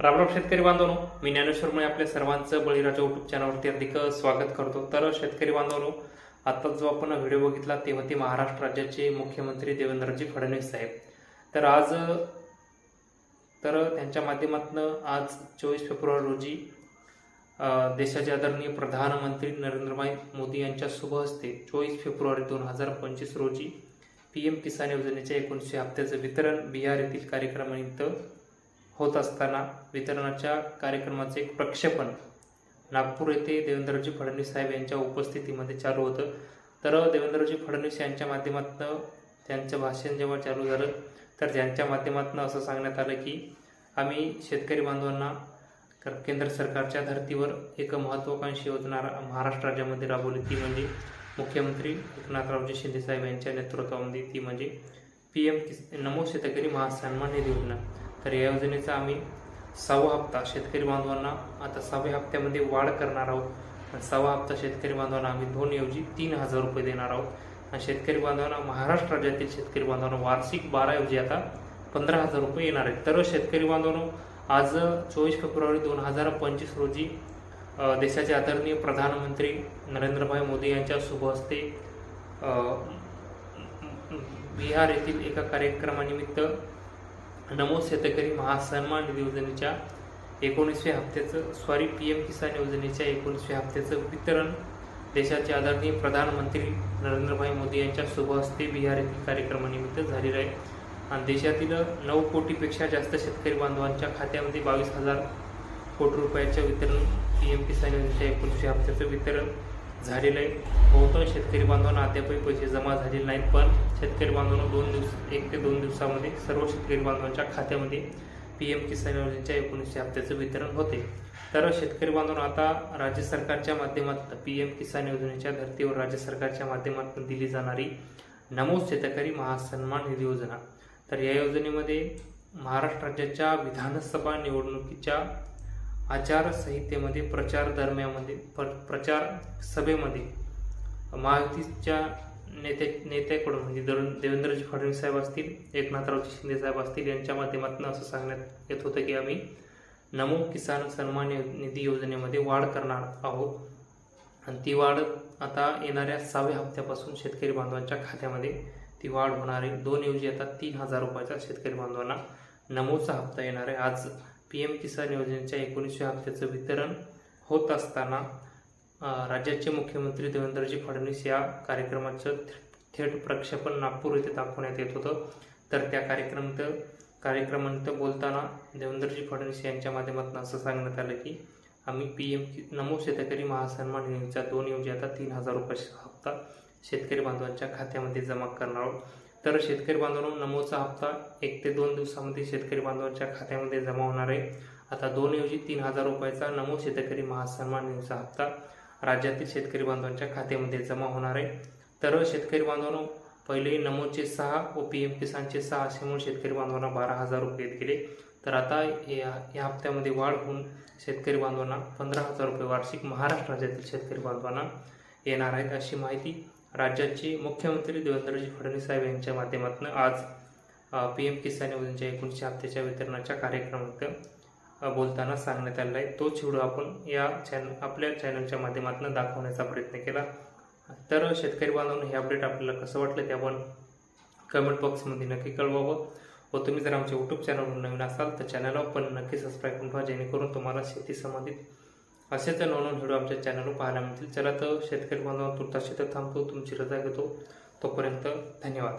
रामराम शेतकरी बांधवनो मी ज्ञानेश्वर मुळे आपल्या सर्वांचं बळीराजा युट्यूब चॅनलवरती अधिक स्वागत करतो. तर शेतकरी बांधवनो आता जो आपण व्हिडिओ बघितला ते होते महाराष्ट्र राज्याचे मुख्यमंत्री देवेंद्रजी फडणवीस साहेब. तर आज तर त्यांच्या माध्यमातून आज चोवीस फेब्रुवारी रोजी देशाचे आदरणीय प्रधानमंत्री नरेंद्रभाई मोदी यांच्या शुभ हस्ते चोवीस फेब्रुवारी दोन हजार पंचवीस रोजी पी एम किसान योजनेच्या एकोणीसशे हप्त्याचं वितरण बिहार येथील कार्यक्रमानिमित्त होत असताना वितरणाच्या कार्यक्रमाचे एक प्रक्षेपण नागपूर येथे देवेंद्रजी फडणवीस साहेब यांच्या उपस्थितीमध्ये चालू होतं. तर देवेंद्रजी फडणवीस यांच्या माध्यमातून त्यांचं भाषण जेव्हा चालू झालं तर त्यांच्या माध्यमातून असं सांगण्यात आलं की आम्ही शेतकरी बांधवांना केंद्र सरकारच्या धर्तीवर एक महत्त्वाकांक्षी योजना महाराष्ट्र राज्यामध्ये राबवली. ती म्हणजे मुख्यमंत्री एकनाथरावजी शिंदे साहेब यांच्या नेतृत्वामध्ये ती म्हणजे पी एम किस नमो शेतकरी महासन्मान निधी योजना. तर या योजनेचा आम्ही सहावा हप्ता शेतकरी बांधवांना आता सहाव्या हप्त्यामध्ये वाढ करणार आहोत. सहावा हप्ता शेतकरी बांधवांना आम्ही दोन ऐवजी तीन हजार रुपये देणार आहोत. आणि शेतकरी बांधवांना महाराष्ट्र राज्यातील शेतकरी बांधवांना वार्षिक बारा ऐवजी आता पंधरा हजार रुपये येणार आहेत. तर शेतकरी बांधवांनो आज चोवीस फेब्रुवारी दोन हजार पंचवीस रोजी देशाचे आदरणीय प्रधानमंत्री नरेंद्रभाई मोदी यांच्या शुभ हस्ते बिहार येथील एका कार्यक्रमानिमित्त नमो शेतकरी महासन्मान निधी योजनेच्या एकोणीसव्या हप्त्याचं सॉरी पी एम किसान योजनेच्या एकोणीसव्या हप्त्याचं वितरण देशाचे आदरणीय प्रधानमंत्री नरेंद्रभाई मोदी यांच्या शुभ हस्ते बिहार येथील कार्यक्रमानिमित्त झालेलं आहे. आणि देशातील नऊ कोटीपेक्षा जास्त शेतकरी बांधवांच्या खात्यामध्ये बावीस हजार कोटी रुपयाचं वितरण पी एम किसान योजनेच्या एकोणीसशे हप्त्याचं वितरण झालेलं आहे. बहुतांश शेतकरी बांधवांना अद्यापही पैसे जमा झालेले नाहीत पण शेतकरी बांधवांना दोन दिवस एक ते दोन दिवसामध्ये सर्व शेतकरी बांधवांच्या खात्यामध्ये पी एम किसान योजनेच्या एकोणीसशे हप्त्याचं वितरण होते. तर शेतकरी बांधवांना आता राज्य सरकारच्या माध्यमातून पी एम किसान योजनेच्या धर्तीवर राज्य सरकारच्या माध्यमातून दिली जाणारी नमो शेतकरी महासन्मान निधी योजना. तर या योजनेमध्ये महाराष्ट्र राज्याच्या विधानसभा निवडणुकीच्या आचारसंहितेमध्ये प्रचार दरम्यानमध्ये प्र प्रचार सभेमध्ये महायुतीच्या नेते नेत्याकडून म्हणजे दर- देवेंद्रजी फडणवीस साहेब असतील एकनाथरावजी शिंदे साहेब असतील यांच्या माध्यमातून असं सांगण्यात येत होतं की आम्ही नमो किसान सन्मान निधी योजनेमध्ये वाढ करणार आहोत. आणि ती वाढ आता येणाऱ्या सहाव्या हप्त्यापासून शेतकरी बांधवांच्या खात्यामध्ये ती वाढ होणार आहे. दोन ऐवजी आता तीन हजार रुपयाचा शेतकरी बांधवांना नमोचा हप्ता येणार आहे. आज पी एम किसान योजनेच्या एकोणीसव्या हप्त्याचं वितरण होत असताना राज्याचे मुख्यमंत्री देवेंद्रजी फडणवीस या कार्यक्रमाचं थेट प्रक्षेपण नागपूर येथे दाखवण्यात येत होतं. तर त्या कार्यक्रमात कार्यक्रमानंतर बोलताना देवेंद्रजी फडणवीस यांच्या माध्यमातून असं सांगण्यात आलं की आम्ही पी एम नमो शेतकरी महासन्मान योजनेचा दोन ऐवजी आता तीन हजार रुपयाचा हप्ता शेतकरी बांधवांच्या खात्यामध्ये जमा करणार आहोत. तर शेतकरी बांधवांनो नमोचा हप्ता एक ते दोन दिवसामध्ये शेतकरी बांधवांच्या खात्यामध्ये जमा होणार आहे. आता दोन ऐवजी तीन हजार रुपयाचा नमो शेतकरी महासन्मान योजनेचा हप्ता राज्यातील शेतकरी बांधवांच्या खात्यामध्ये जमा होणार आहे. तर शेतकरी बांधवांनो पहिले नमोचे सहा व पी एम किसानचे सहा असे म्हणून शेतकरी बांधवांना बारा हजार रुपये येत गेले. तर आता या या हप्त्यामध्ये वाढ होऊन शेतकरी बांधवांना पंधरा हजार रुपये वार्षिक महाराष्ट्र राज्यातील शेतकरी बांधवांना येणार आहेत अशी माहिती राज्याचे मुख्यमंत्री देवेंद्रजी फडणवीस साहेब यांच्या माध्यमातून आज पी एम किसान योजनेच्या एकोणीसशे हप्त्याच्या वितरणाच्या कार्यक्रमात बोलताना सांगण्यात आलेला आहे. तोच व्हिडिओ आपण या चॅनल आपल्या चॅनलच्या माध्यमातून दाखवण्याचा प्रयत्न केला. तर शेतकरी बांधवांनो हे अपडेट आपल्याला कसं वाटलं ते आपण कमेंट बॉक्समध्ये नक्की कळवावं. व तुम्ही जर आमच्या यूट्यूब चॅनलवर नवीन असाल तर चॅनलला पण नक्की सबस्क्राईब करून ठेवा जेणेकरून तुम्हाला शेती संबंधित असेच नवनवीन व्हिडिओ आमच्या चॅनलवर पाहायला मिळतील. चला तर शेतकरी बांधवांना तुर्ता शेतात थांबतो तुमची रजा घेतो. तोपर्यंत धन्यवाद.